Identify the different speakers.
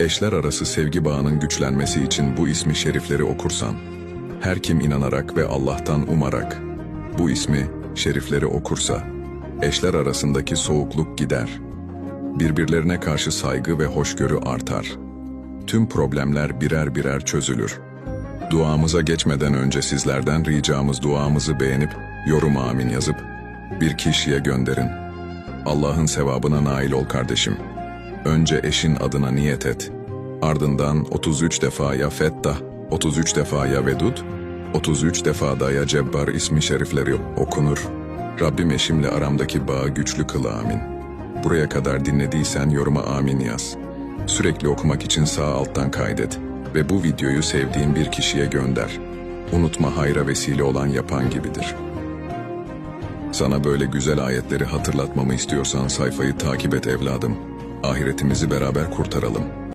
Speaker 1: Eşler arası sevgi bağının güçlenmesi için bu ismi şerifleri okursan, her kim inanarak ve Allah'tan umarak bu ismi şerifleri okursa, eşler arasındaki soğukluk gider. Birbirlerine karşı saygı ve hoşgörü artar. Tüm problemler birer birer çözülür. Duamıza geçmeden önce sizlerden ricamız duamızı beğenip yorum amin yazıp bir kişiye gönderin. Allah'ın sevabına nail ol kardeşim. Önce eşin adına niyet et. Ardından 33 defa ya Fettah, 33 defa ya Vedud, 33 defa da ya Cebbar ismi şerifleri okunur. Rabbim eşimle aramdaki bağı güçlü kıl amin. Buraya kadar dinlediysen yoruma amin yaz. Sürekli okumak için sağ alttan kaydet ve bu videoyu sevdiğin bir kişiye gönder. Unutma hayra vesile olan yapan gibidir. Sana böyle güzel ayetleri hatırlatmamı istiyorsan sayfayı takip et evladım. Ahiretimizi beraber kurtaralım.